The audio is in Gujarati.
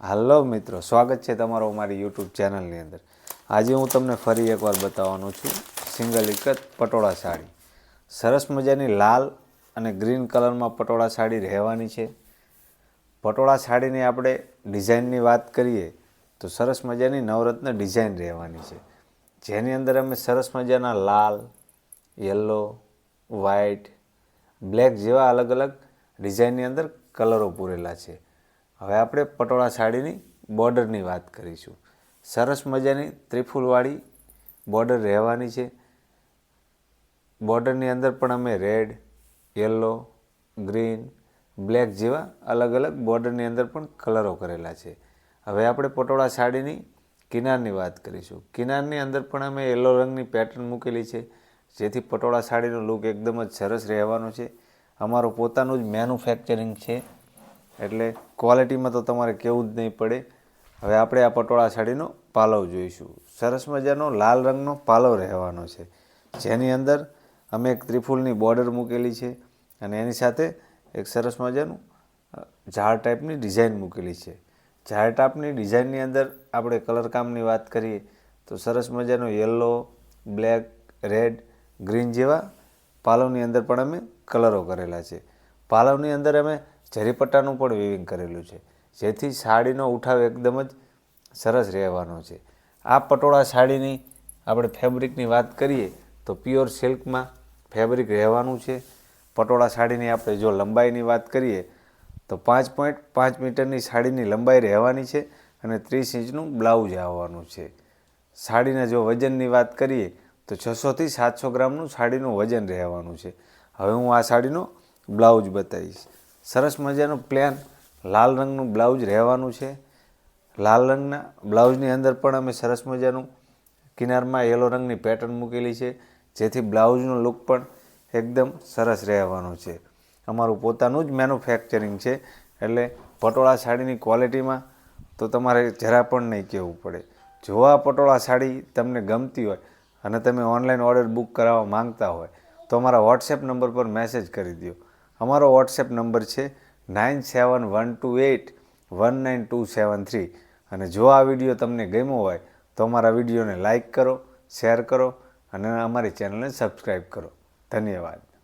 હાલો મિત્રો, સ્વાગત છે તમારો અમારી યુટ્યુબ ચેનલની અંદર. આજે હું તમને ફરી એકવાર બતાવવાનું છું, સિંગલ જ પટોળા સાડી. સરસ મજાની લાલ અને ગ્રીન કલરમાં પટોળા સાડી રહેવાની છે. પટોળા સાડીની આપણે ડિઝાઇનની વાત કરીએ, તો સરસ મજાની નવરત્ન ડિઝાઇન રહેવાની છે. જેની અંદર અમે સરસ મજાના લાલ, યલો, વ્હાઇટ, બ્લેક જેવા અલગ અલગ ડિઝાઇનની અંદર કલરો પૂરેલા છે. હવે આપણે પટોળા સાડીની બોર્ડરની વાત કરીશું. સરસ મજાની ત્રિફૂલવાળી બોર્ડર રહેવાની છે. બોર્ડરની અંદર પણ અમે રેડ, યલો, ગ્રીન, બ્લેક જેવા અલગ અલગ બોર્ડરની અંદર પણ કલરો કરેલા છે. હવે આપણે પટોળા સાડીની કિનારની વાત કરીશું. કિનારની અંદર પણ અમે યલો રંગની પેટર્ન મૂકેલી છે. જેથી પટોળા સાડીનો લુક એકદમ જ સરસ રહેવાનો છે. અમારું પોતાનું જ મેન્યુફેક્ચરિંગ છે. એટલે ક્વોલિટીમાં તો તમારે કહેવું જ નહીં પડે. હવે આપણે આ પટોળા સાડીનો પાલવ જોઈશું. સરસ મજાનો લાલ રંગનો પાલવ રહેવાનો છે. જેની અંદર અમે એક ત્રિફૂલની બોર્ડર મૂકેલી છે અને એની સાથે એક સરસ મજાનું ઝાડ ટાઈપની ડિઝાઇન મૂકેલી છે. ઝાડ ટાઈપની ડિઝાઇનની અંદર આપણે કલરકામની વાત કરીએ તો સરસ મજાનો યલો, બ્લેક, રેડ, ગ્રીન જેવા પાલવની અંદર પણ અમે કલરો કરેલા છે. પાલવની અંદર અમે જરીપટ્ટાનું પણ વિવિંગ કરેલું છે. જેથી સાડીનો ઉઠાવ એકદમ જ સરસ રહેવાનો છે. આ પટોળા સાડીની આપણે ફેબ્રિકની વાત કરીએ તો પ્યોર સિલ્કમાં ફેબ્રિક રહેવાનું છે. પટોળા સાડીની આપણે જો લંબાઈની વાત કરીએ તો પાંચ પોઈન્ટ પાંચ મીટરની સાડીની લંબાઈ રહેવાની છે અને ત્રીસ ઇંચનું બ્લાઉઝ આવવાનું છે. સાડીના જો વજનની વાત કરીએ તો છસોથી સાતસો ગ્રામનું સાડીનું વજન રહેવાનું છે. હવે હું આ સાડીનો બ્લાઉઝ બતાવીશ. સરસ મજાનું પ્લેન લાલ રંગનું બ્લાઉઝ રહેવાનું છે. લાલ રંગના બ્લાઉઝની અંદર પણ અમે સરસ મજાનું કિનારમાં યલો રંગની પેટર્ન મૂકેલી છે. જેથી બ્લાઉઝનો લુક પણ એકદમ સરસ રહેવાનો છે. અમારું પોતાનું જ મેન્યુફેક્ચરિંગ છે. એટલે પટોળા સાડીની ક્વોલિટીમાં તો તમારે જરા પણ નહીં કહેવું પડે. જો આ પટોળા સાડી તમને ગમતી હોય અને તમે ઓનલાઈન ઓર્ડર બુક કરાવવા માંગતા હોય તો અમારા વોટ્સએપ નંબર પર મેસેજ કરી દો અમારો વોટ્સએપ નંબર છે nine seven one two eight one nine two seven three અને જો આ વીડિયો તમને ગમ્યો હોય તો અમારા વિડીયોને લાઇક કરો શેર કરો અને અમારી ચેનલને સબસ્ક્રાઈબ કરો. ધન્યવાદ.